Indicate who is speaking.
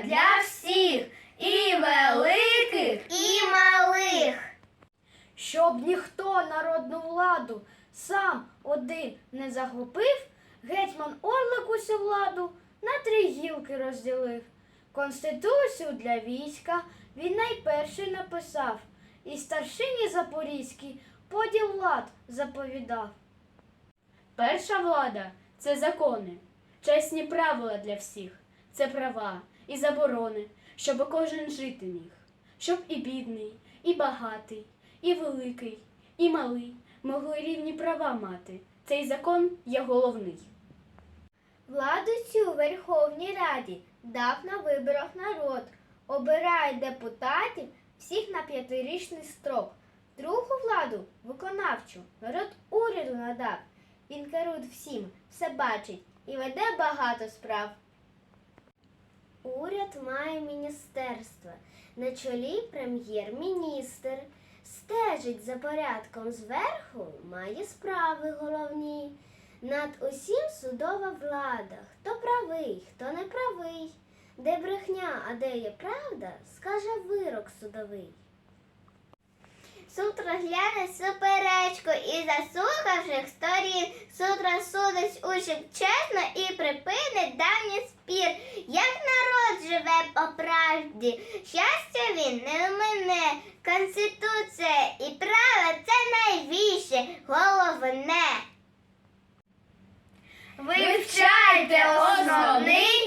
Speaker 1: для всіх, і великих,
Speaker 2: і малих.
Speaker 1: щоб ніхто народну владу сам один не захопив, гетьман Орлик усю владу на три гілки розділив. Конституцію для війська він найперший написав, і старшині Запорізькій поділ влад заповідав.
Speaker 3: Перша влада це закони, чесні правила для всіх, це права і заборони, щоб кожен жити міг, щоб і бідний, і багатий, і великий, і малий могли рівні права мати. Цей закон є головний.
Speaker 2: Владу цю Верховній Раді дав на виборах народ. Обирає депутатів всіх на п'ятирічний строк. Другу владу виконавчу народ уряду надав. Він керує всім, все бачить і веде багато справ. Має міністерство. На чолі прем'єр-міністр. Стежить за порядком зверху, має справи головні. Над усім судова влада. Хто правий, хто не правий. Де брехня, а де є правда, скаже вирок судовий. Суд розгляне суперечку і заслухавших сторін. Суд розсудить учив чесно і припинить давній спір. Як живе по правді, щастя він не мене. Конституція і право це найвіще, головне.
Speaker 1: Вивчайте основний